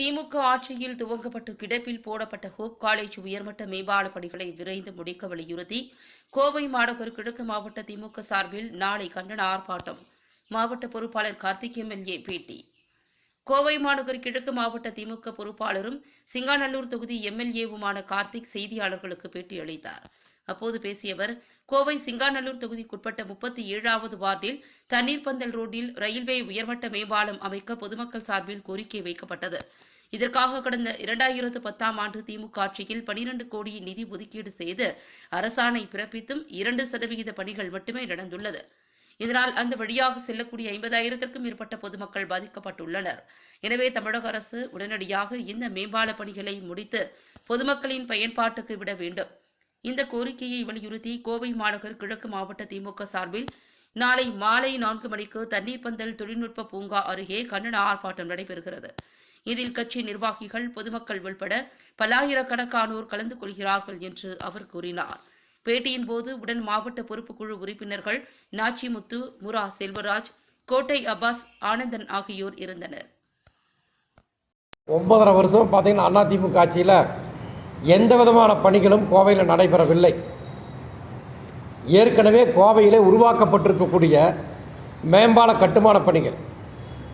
திமுக ஆட்சியில் துவங்கப்பட்டு கிடப்பில் போடப்பட்ட ஹோப் காலேஜ் உயர்மட்ட மேம்பால பணிகளை விரைந்து முடிக்க வலியுறுத்தி கோவை மாநகர் கிழக்கு மாவட்ட திமுக சார்பில் நாளை கண்டன ஆர்ப்பாட்டம். மாவட்ட பொறுப்பாளர் கார்த்திக் எம்எல்ஏ பேட்டி. கோவை மாநகர் கிழக்கு மாவட்ட திமுக பொறுப்பாளரும் சிங்காநல்லூர் தொகுதி எம்எல்ஏவுமான கார்த்திக் செய்தியாளர்களுக்கு பேட்டியளித்தார் அப்போது பேசியவர் கோவை சிங்காநல்லூர் தொகுதிக்குட்பட்ட முப்பத்தி ஏழாவது வார்டில் தண்ணீர் பந்தல் ரோட்டில் ரயில்வே உயர்மட்ட மேம்பாலம் அமைக்க பொதுமக்கள் சார்பில் கோரிக்கை வைக்கப்பட்டது. இதற்காக கடந்த இரண்டாயிரத்து பத்தாம் ஆண்டு திமுக ஆட்சியில் பனிரண்டு கோடி நிதி ஒதுக்கீடு செய்து அரசாணை பிறப்பித்தும் இரண்டு சதவிகித பணிகள் மட்டுமே நடந்துள்ளது. இதனால் அந்த வழியாக செல்லக்கூடிய ஐம்பதாயிரத்திற்கும் மேற்பட்ட பொதுமக்கள் பாதிக்கப்பட்டுள்ளனர். எனவே தமிழக அரசு உடனடியாக இந்த மேம்பால பணிகளை முடித்து பொதுமக்களின் பயன்பாட்டுக்கு விட வேண்டும். இந்த கோரிக்கையை வலியுறுத்தி கோவை மாநகர் கிழக்கு மாவட்ட திமுக சார்பில் நாளை மாலை நான்கு மணிக்கு தண்ணீர் பந்தல் தொழில்நுட்ப பூங்கா அருகே கண்டன ஆர்ப்பாட்டம் நடைபெறுகிறது. இதில் கட்சி நிர்வாகிகள் பொதுமக்கள் உள்பட பல்லாயிரக்கணக்கானோர் கலந்து கொள்கிறார்கள் என்று அவர் கூறினார். பேட்டியின் போது உடன் மாவட்ட பொறுப்புக்குழு உறுப்பினர்கள் நாச்சிமுத்து முரா செல்வராஜ் கோட்டை அப்பாஸ் ஆனந்தன் ஆகியோர் இருந்தனர். ஒன்பதரை வருஷம் பார்த்தீங்கன்னா அதிமுக ஆட்சியில் எந்த விதமான பணிகளும் கோவையில் நடைபெறவில்லை. ஏற்கனவே கோவையிலே உருவாக்கப்பட்டிருக்கக்கூடிய மேம்பால கட்டுமான பணிகள்.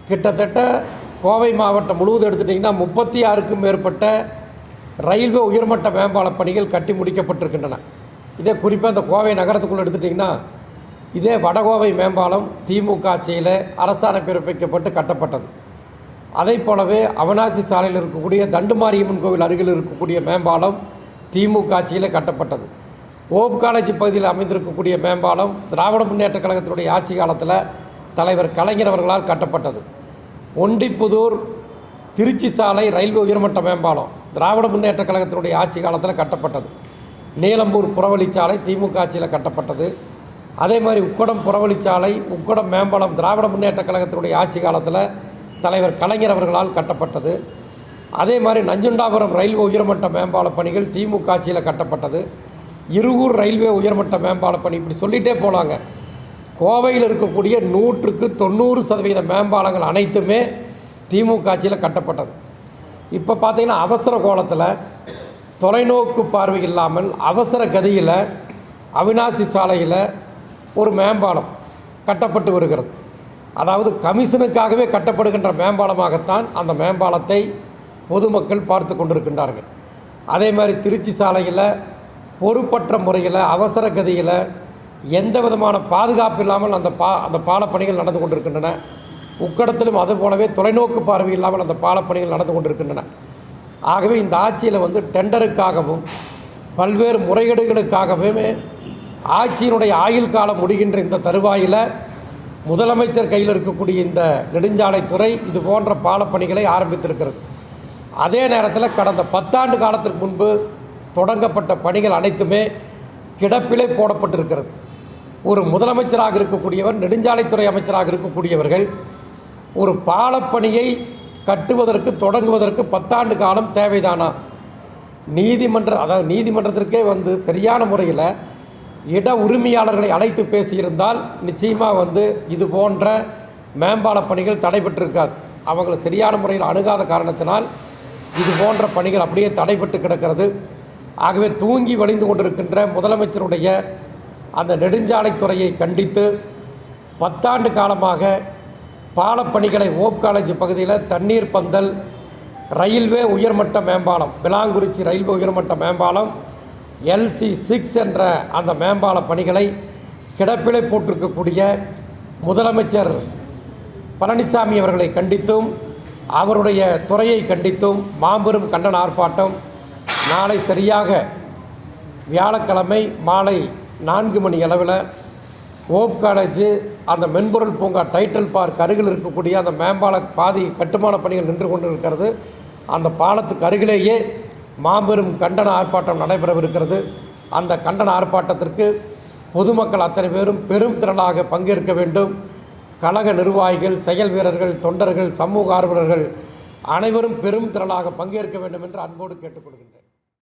கிட்டத்தட்ட கோவை மாவட்டம் முழுவதும் எடுத்துட்டிங்கன்னா முப்பத்தி ஆறுக்கும் மேற்பட்ட ரயில்வே உயர்மட்ட மேம்பால பணிகள் கட்டி முடிக்கப்பட்டிருக்கின்றன. இதே குறிப்பாக இந்த கோவை நகரத்துக்குள்ளே எடுத்துட்டிங்கன்னா இதே வடகோவை மேம்பாலம் திமுக ஆட்சியில் அரசாணை பிறப்பிக்கப்பட்டு கட்டப்பட்டது. அதை போலவே அவனாசி சாலையில் இருக்கக்கூடிய தண்டுமாரியம்மன் கோவில் அருகில் இருக்கக்கூடிய மேம்பாலம் திமுக ஆட்சியில் கட்டப்பட்டது. ஓப் காலேஜ் பகுதியில் அமைந்திருக்கக்கூடிய மேம்பாலம் திராவிட முன்னேற்ற கழகத்தினுடைய ஆட்சி காலத்தில் தலைவர் கலைஞர் அவர்களால் கட்டப்பட்டது. ஒண்டிப்புதூர் திருச்சி சாலை ரயில்வே உயர்மட்ட மேம்பாலம் திராவிட முன்னேற்ற கழகத்தினுடைய ஆட்சி காலத்தில் கட்டப்பட்டது. நீலம்பூர் புறவழிச்சாலை திமுக ஆட்சியில் கட்டப்பட்டது. அதே மாதிரி உக்கடம் புறவழிச்சாலை உக்கடம் மேம்பாலம் திராவிட முன்னேற்ற கழகத்தினுடைய ஆட்சி காலத்தில் தலைவர் கலைஞர் அவர்களால் கட்டப்பட்டது. அதே மாதிரி நஞ்சுண்டாபுரம் ரயில்வே உயர்மட்ட மேம்பால பணிகள் திமுக ஆட்சியில் கட்டப்பட்டது. இருகூர் ரயில்வே உயர்மட்ட மேம்பால பணி இப்படி சொல்லிகிட்டே போனாங்க. கோவையில் இருக்கக்கூடிய நூற்றுக்கு தொண்ணூறு சதவீத மேம்பாலங்கள் அனைத்துமே திமுக ஆட்சியில் கட்டப்பட்டது. இப்போ பார்த்திங்கன்னா அவசர கோலத்தில் தொலைநோக்கு பார்வை இல்லாமல் அவசர கதியில் அவினாசி சாலையில் ஒரு மேம்பாலம் கட்டப்பட்டு வருகிறது. அதாவது கமிஷனுக்காகவே கட்டப்படுகின்ற மேம்பாலமாகத்தான் அந்த மேம்பாலத்தை பொதுமக்கள் பார்த்து கொண்டிருக்கின்றார்கள். அதே மாதிரி திருச்சி சாலையில் பொறுப்பற்ற முறையில் அவசர கதியில் எந்த விதமான பாதுகாப்பு இல்லாமல் அந்த பா அந்த பாலப்பணிகள் நடந்து கொண்டிருக்கின்றன. உக்கடத்திலும் அது போலவே தொலைநோக்கு பார்வை இல்லாமல் அந்த பாலப்பணிகள் நடந்து கொண்டிருக்கின்றன. ஆகவே இந்த ஆட்சியில் வந்து டெண்டருக்காகவும் பல்வேறு முறைகேடுகளுக்காகவே ஆட்சியினுடைய ஆயுள் காலம் முடிகின்ற இந்த தருவாயில் முதலமைச்சர் கையில் இருக்கக்கூடிய இந்த நெடுஞ்சாலைத்துறை இது போன்ற பாலப்பணிகளை ஆரம்பித்திருக்கிறது. அதே நேரத்தில் கடந்த பத்தாண்டு காலத்திற்கு முன்பு தொடங்கப்பட்ட பணிகள் அனைத்துமே கிடப்பிலே போடப்பட்டிருக்கிறது. ஒரு முதலமைச்சராக இருக்கக்கூடியவர் நெடுஞ்சாலைத்துறை அமைச்சராக இருக்கக்கூடியவர்கள் ஒரு பாலப்பணியை கட்டுவதற்கு தொடங்குவதற்கு பத்தாண்டு காலம் தேவைதானா? நீதிமன்ற அதாவது நீதிமன்றத்திற்கே வந்து சரியான முறையில் இட உரிமையாளர்களை அழைத்து பேசியிருந்தால் நிச்சயமாக வந்து இது போன்ற மேம்பால பணிகள் தடைபட்டிருக்காது. அவங்களை சரியான முறையில் அணுகாத காரணத்தினால் இது போன்ற பணிகள் அப்படியே தடைபட்டு கிடக்கிறது. ஆகவே தூங்கி வழிந்து கொண்டிருக்கின்ற முதலமைச்சருடைய அந்த நெடுஞ்சாலைத்துறையை கண்டித்து பத்தாண்டு காலமாக பாலப்பணிகளை ஓப் காலேஜ் பகுதியில் தண்ணீர் பந்தல் ரயில்வே உயர்மட்ட மேம்பாலம் விலாங்குறிச்சி ரயில்வே உயர்மட்ட மேம்பாலம் எல்சி சிக்ஸ் என்ற அந்த மேம்பால பணிகளை கிடப்பிலை போட்டிருக்கக்கூடிய முதலமைச்சர் பழனிசாமி அவர்களை கண்டித்தும் அவருடைய துறையை கண்டித்தும் மாபெரும் கண்டன ஆர்ப்பாட்டம் நாளை சரியாக வியாழக்கிழமை மாலை நான்கு மணி அளவில் ஓப் காலேஜு அந்த மென்பொருள் பூங்கா டைட்டில் பார்க் அருகில் இருக்கக்கூடிய அந்த மேம்பால பாதி கட்டுமான பணிகள் நின்று கொண்டு இருக்கிறது அந்த பாலத்துக்கு அருகிலேயே மாபெரும் கண்டன ஆர்ப்பாட்டம் நடைபெறவிருக்கிறது. அந்த கண்டன ஆர்ப்பாட்டத்திற்கு பொதுமக்கள் அத்தனை பேரும் பெரும் திரளாக பங்கேற்க வேண்டும். கழக நிர்வாகிகள் செயல் வீரர்கள் தொண்டர்கள் சமூக ஆர்வலர்கள் அனைவரும் பெரும் திரளாக பங்கேற்க வேண்டும் என்று அன்போடு கேட்டுக்கொள்கின்றனர்.